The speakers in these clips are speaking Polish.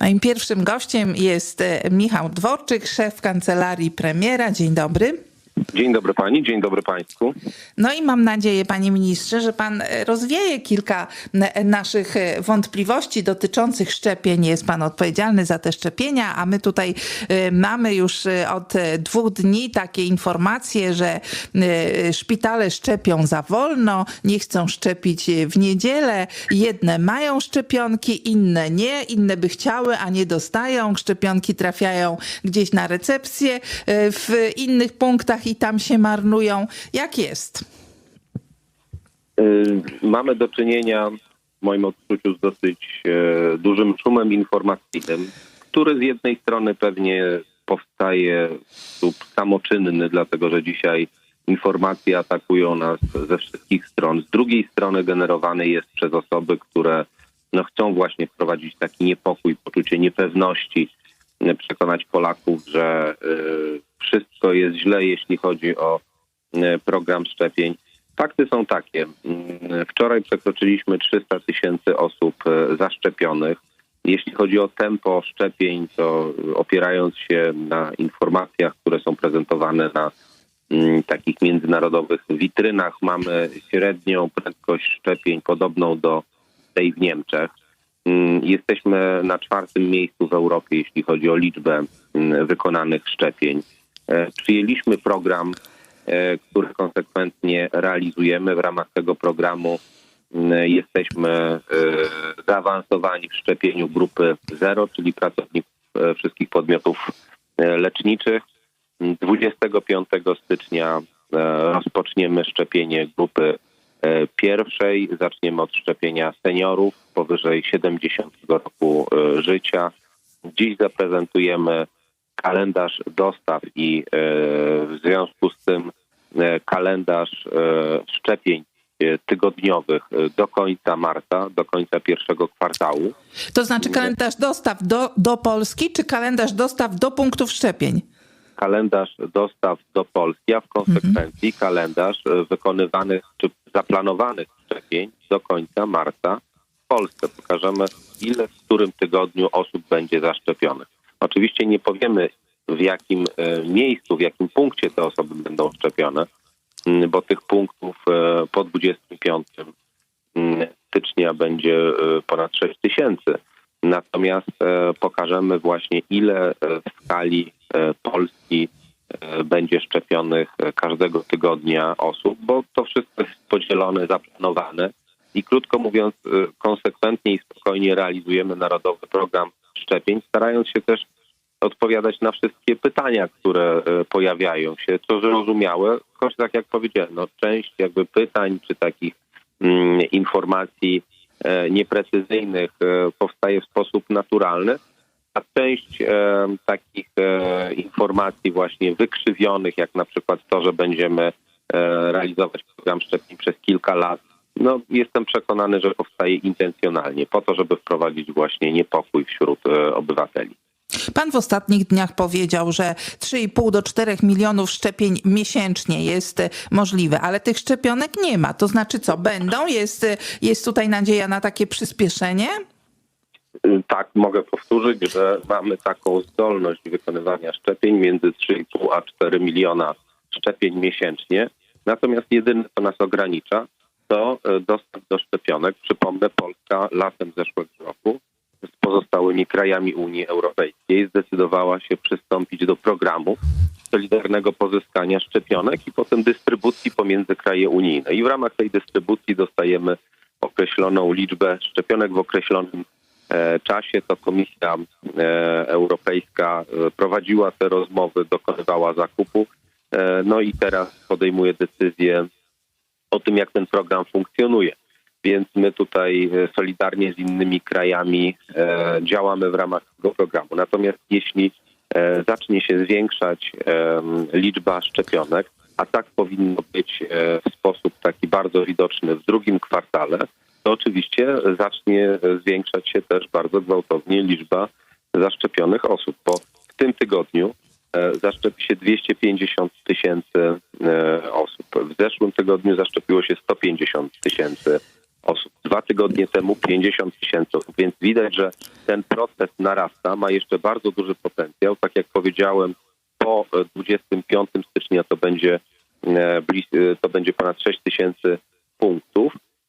Moim pierwszym gościem jest e, Michał Dworczyk, szef kancelarii premiera. Dzień dobry. Dzień dobry pani, dzień dobry państwu. No i mam nadzieję, panie ministrze, że pan e, rozwieje kilka n- naszych e, wątpliwości dotyczących szczepień. Jest pan odpowiedzialny za te szczepienia, a my tutaj e, mamy już e, od e, dwóch dni takie informacje, że e, szpitale szczepią za wolno, nie chcą szczepić e, w niedzielę. Jedne mają szczepionki, inne nie, inne by chciały, a nie dostają. Szczepionki trafiają gdzieś na recepcję e, w innych punktach i tam się marnują. Jak jest? Y, Mamy do czynienia w moim odczuciu z dosyć e, dużym szumem informacyjnym, który z jednej strony pewnie powstaje w sposób samoczynny, dlatego że dzisiaj informacje atakują nas ze wszystkich stron. Z drugiej strony generowany jest przez osoby, które no, chcą właśnie wprowadzić taki niepokój, poczucie niepewności, y, przekonać Polaków, że y, wszystko jest źle, jeśli chodzi o y, program szczepień. Fakty są takie. Mm, Wczoraj przekroczyliśmy 300 tysięcy osób e, zaszczepionych. Jeśli chodzi o tempo szczepień, to opierając się na informacjach, które są prezentowane na mm, takich międzynarodowych witrynach, mamy średnią prędkość szczepień podobną do tej w Niemczech. Mm, Jesteśmy na czwartym miejscu w Europie, jeśli chodzi o liczbę wykonanych szczepień. E, Przyjęliśmy program e, który konsekwentnie realizujemy. W ramach tego programu jesteśmy e, zaawansowani w szczepieniu grupy zero, czyli pracowników wszystkich podmiotów leczniczych. 25 stycznia rozpoczniemy szczepienie grupy pierwszej. Zaczniemy od szczepienia seniorów powyżej 70 roku życia. Dziś zaprezentujemy kalendarz dostaw i e, w związku z tym e, kalendarz e, szczepień tygodniowych do końca marca, do końca pierwszego kwartału. To znaczy kalendarz dostaw do, do Polski, czy kalendarz dostaw do punktów szczepień? Kalendarz dostaw do Polski, a w konsekwencji kalendarz e, wykonywanych czy zaplanowanych szczepień do końca marca w Polsce. Pokażemy, ile w którym tygodniu osób będzie zaszczepionych. Oczywiście nie powiemy, w jakim e, miejscu, w jakim punkcie te osoby będą szczepione, bo tych punktów e, po 25 mm, stycznia będzie e, ponad 6 tysięcy. Natomiast pokażemy właśnie, ile w skali Polski będzie szczepionych każdego tygodnia osób, bo to wszystko jest podzielone, zaplanowane i krótko mówiąc, konsekwentnie i spokojnie realizujemy narodowy program szczepień, starając się też odpowiadać na wszystkie pytania, które e, pojawiają się, co zrozumiałe, choć tak jak powiedziałem, no, część jakby pytań czy takich mm, informacji e, nieprecyzyjnych e, powstaje w sposób naturalny, a część e, takich e, informacji właśnie wykrzywionych, jak na przykład to, że będziemy e, realizować program szczepień przez kilka lat, no jestem przekonany, że powstaje intencjonalnie po to, żeby wprowadzić właśnie niepokój wśród obywateli. Pan w ostatnich dniach powiedział, że 3,5 do 4 milionów szczepień miesięcznie jest e, możliwe, ale tych szczepionek nie ma. To znaczy co, będą? Jest, e, jest tutaj nadzieja na takie przyspieszenie? Tak, mogę powtórzyć, że mamy taką zdolność wykonywania szczepień między 3,5 a 4 miliona szczepień miesięcznie. Natomiast jedyne, co nas ogranicza, to y, dostęp do szczepionek. Przypomnę, Polska latem zeszłego roku z pozostałymi krajami Unii Europejskiej zdecydowała się przystąpić do programu solidarnego pozyskania szczepionek i potem dystrybucji pomiędzy kraje unijne. I w ramach tej dystrybucji dostajemy określoną liczbę szczepionek w określonym e, czasie. To Komisja e, Europejska e, prowadziła te rozmowy, dokonywała zakupu. No i teraz podejmuje decyzję o tym, jak ten program funkcjonuje. Więc my tutaj e, solidarnie z innymi krajami e, działamy w ramach tego programu. Natomiast jeśli e, zacznie się zwiększać liczba szczepionek, a tak powinno być w sposób taki bardzo widoczny w drugim kwartale, to oczywiście zacznie zwiększać się też bardzo gwałtownie liczba zaszczepionych osób, bo w tym tygodniu zaszczepi się 250 tysięcy osób. W zeszłym tygodniu zaszczepiło się 150 tysięcy osób. Dwa tygodnie temu 50 tysięcy więc widać, że ten proces narasta, ma jeszcze bardzo duży potencjał. Tak jak powiedziałem, po e, 25 stycznia to będzie, e, e, to będzie ponad 6 tysięcy.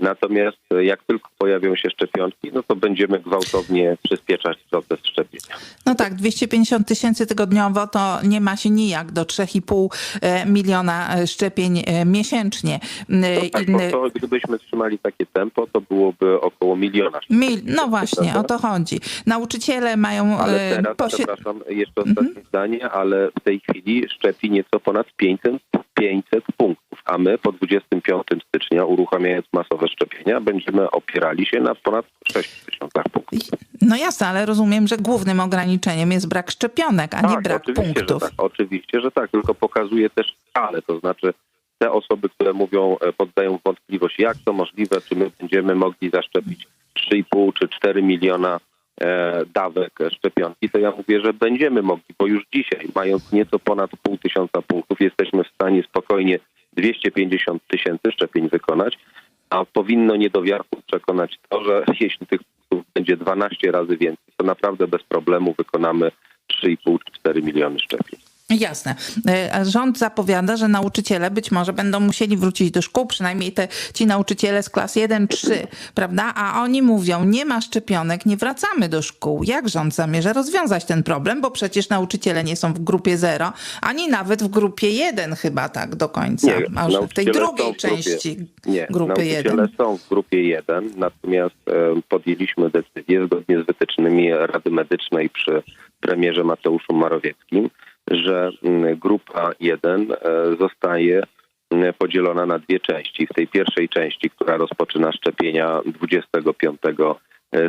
Natomiast e, jak tylko pojawią się szczepionki, no to będziemy gwałtownie przyspieszać proces szczepienia. No tak, 250 tysięcy tygodniowo to nie ma się nijak do 3,5 e, miliona e, szczepień miesięcznie. No E, tak, to, gdybyśmy trzymali takie tempo, to byłoby około miliona. Mil, no właśnie, o to chodzi. Nauczyciele mają Ale teraz, po sie- przepraszam, jeszcze ostatnie zdanie, ale w tej chwili szczepi nieco ponad 500, 500 punktów, a my po 25 stycznia, uruchamiając masowe szczepienia, będziemy opierali się na ponad 6 tysiącach punktów. No jasne, ale rozumiem, że głównym ograniczeniem jest brak szczepionek, a nie brak oczywiście, punktów. Że tak, oczywiście, że tak, tylko pokazuje też skalę, to znaczy te osoby, które mówią, e, poddają wątpliwość, jak to możliwe, czy my będziemy mogli zaszczepić 3,5 czy 4 miliona e, dawek szczepionki, to ja mówię, że będziemy mogli, bo już dzisiaj, mając nieco ponad pół tysiąca punktów, jesteśmy w stanie spokojnie 250 tysięcy szczepień wykonać, a powinno niedowiarków przekonać to, że jeśli tych punktów będzie 12 razy więcej, to naprawdę bez problemu wykonamy 3,5 czy 4 miliony szczepień. Jasne. E, a Rząd zapowiada, że nauczyciele być może będą musieli wrócić do szkół, przynajmniej te, ci nauczyciele z klas 1-3, prawda? A oni mówią, nie ma szczepionek, nie wracamy do szkół. Jak rząd zamierza rozwiązać ten problem? Bo przecież nauczyciele nie są w grupie 0, ani nawet w grupie 1 chyba tak do końca. A już w tej drugiej w grupie- części nie, grupy nauczyciele 1. są w grupie 1, natomiast e, podjęliśmy decyzję zgodnie z wytycznymi Rady Medycznej przy premierze Mateuszu Morawieckim, że mm, grupa 1 e, zostaje mm, podzielona na dwie części. W tej pierwszej części, która rozpoczyna szczepienia 25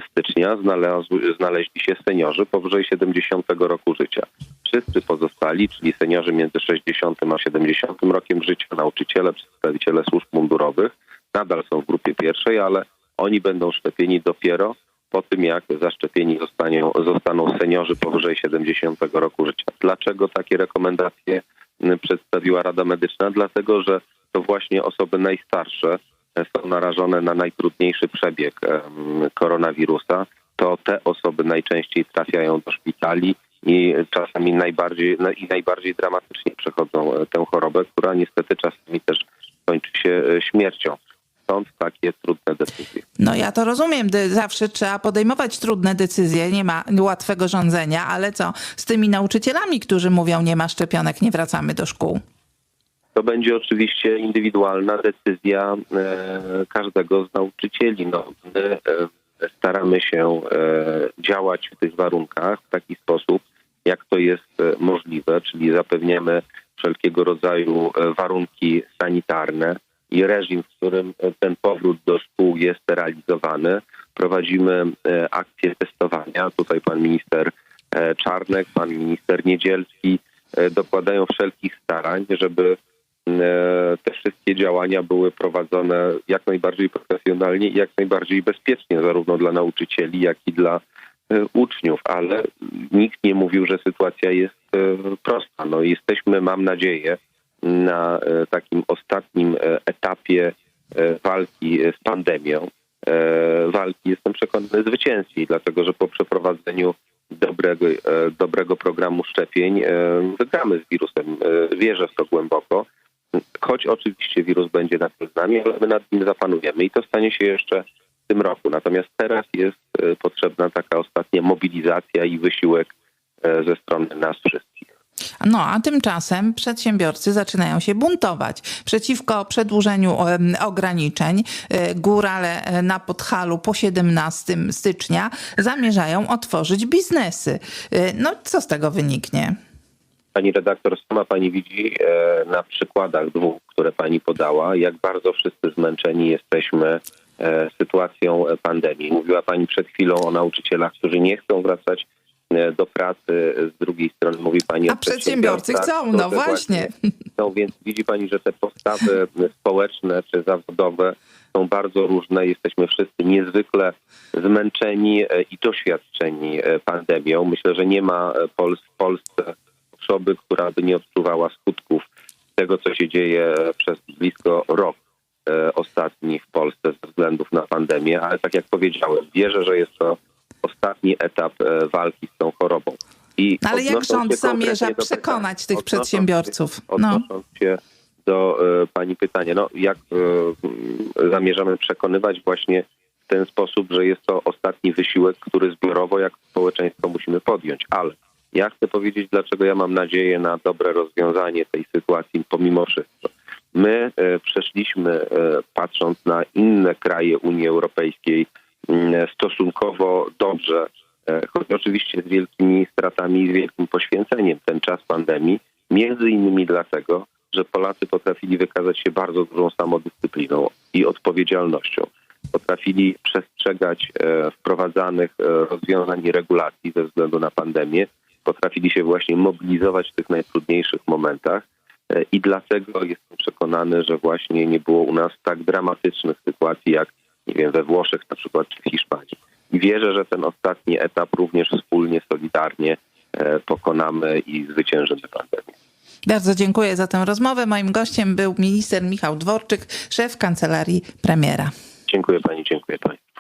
stycznia, znalazł, znaleźli się seniorzy powyżej 70 roku życia. Wszyscy pozostali, czyli seniorzy między 60 a 70 rokiem życia, nauczyciele, przedstawiciele służb mundurowych, nadal są w grupie pierwszej, ale oni będą szczepieni dopiero po tym, jak zaszczepieni zostaną, zostaną seniorzy powyżej 70 roku życia. Dlaczego takie rekomendacje m, przedstawiła Rada Medyczna? Dlatego, że to właśnie osoby najstarsze e, są narażone na najtrudniejszy przebieg koronawirusa. To te osoby najczęściej trafiają do szpitali i czasami najbardziej, no i najbardziej dramatycznie przechodzą e, tę chorobę, która niestety czasami też kończy się e, śmiercią. Stąd takie trudne decyzje. No ja to rozumiem, zawsze trzeba podejmować trudne decyzje, nie ma łatwego rządzenia, ale co z tymi nauczycielami, którzy mówią, nie ma szczepionek, nie wracamy do szkół? To będzie oczywiście indywidualna decyzja e, każdego z nauczycieli. No, my e, staramy się e, działać w tych warunkach w taki sposób, jak to jest możliwe, czyli zapewniamy wszelkiego rodzaju warunki sanitarne i reżim, w którym ten powrót do szkół jest realizowany. Prowadzimy e, akcje testowania. Tutaj pan minister e, Czarnek, pan minister Niedzielski e, dokładają wszelkich starań, żeby te wszystkie działania były prowadzone jak najbardziej profesjonalnie i jak najbardziej bezpiecznie, zarówno dla nauczycieli, jak i dla uczniów, ale nikt nie mówił, że sytuacja jest prosta. No, jesteśmy, mam nadzieję, na e, takim ostatnim e, etapie e, walki z pandemią. Walki, jestem przekonany, zwycięskiej, dlatego że po przeprowadzeniu dobrego, dobrego programu szczepień wygramy z wirusem. Wierzę w to głęboko. Choć oczywiście wirus będzie nad nami, ale my nad nim zapanujemy i to stanie się jeszcze w tym roku. Natomiast teraz jest potrzebna taka ostatnia mobilizacja i wysiłek ze strony nas wszystkich. No, a tymczasem przedsiębiorcy zaczynają się buntować przeciwko przedłużeniu ograniczeń. E, Górale e, na Podhalu po 17 stycznia zamierzają otworzyć biznesy. E, No, co z tego wyniknie? Pani redaktor, sama pani widzi na przykładach dwóch, które pani podała, jak bardzo wszyscy zmęczeni jesteśmy sytuacją pandemii. Mówiła pani przed chwilą o nauczycielach, którzy nie chcą wracać do pracy. Z drugiej strony mówi pani A o przedsiębiorcy chcą, no właśnie. chcą, więc widzi pani, że te postawy społeczne czy zawodowe są bardzo różne. Jesteśmy wszyscy niezwykle zmęczeni e, i doświadczeni e, pandemią. Myślę, że nie ma e, Pol- w Polsce osoby, która by nie odczuwała skutków tego, co się dzieje e, przez blisko rok. e, ostatni w Polsce ze względów na pandemię, ale tak jak powiedziałem, wierzę, że jest to ostatni etap e, walki z tą chorobą. I ale jak rząd zamierza przekonać tych odnosząc przedsiębiorców? Się, No. odnosząc się do e, pani pytania, no jak e, zamierzamy przekonywać właśnie w ten sposób, że jest to ostatni wysiłek, który zbiorowo jako społeczeństwo musimy podjąć, ale ja chcę powiedzieć, dlaczego ja mam nadzieję na dobre rozwiązanie tej sytuacji pomimo wszystko. My e, przeszliśmy, e, patrząc na inne kraje Unii Europejskiej, stosunkowo dobrze, e, choć oczywiście z wielkimi stratami i z wielkim poświęceniem ten czas pandemii, między innymi dlatego, że Polacy potrafili wykazać się bardzo dużą samodyscypliną i odpowiedzialnością. Potrafili przestrzegać e, wprowadzanych e, rozwiązań i regulacji ze względu na pandemię. Potrafili się właśnie mobilizować w tych najtrudniejszych momentach. I dlatego jestem przekonany, że właśnie nie było u nas tak dramatycznych sytuacji jak nie wiem, we Włoszech na przykład czy w Hiszpanii. I wierzę, że ten ostatni etap również wspólnie, solidarnie e, pokonamy i zwyciężymy pandemię. Bardzo dziękuję za tę rozmowę. Moim gościem był minister Michał Dworczyk, szef kancelarii premiera. Dziękuję pani, dziękuję państwu.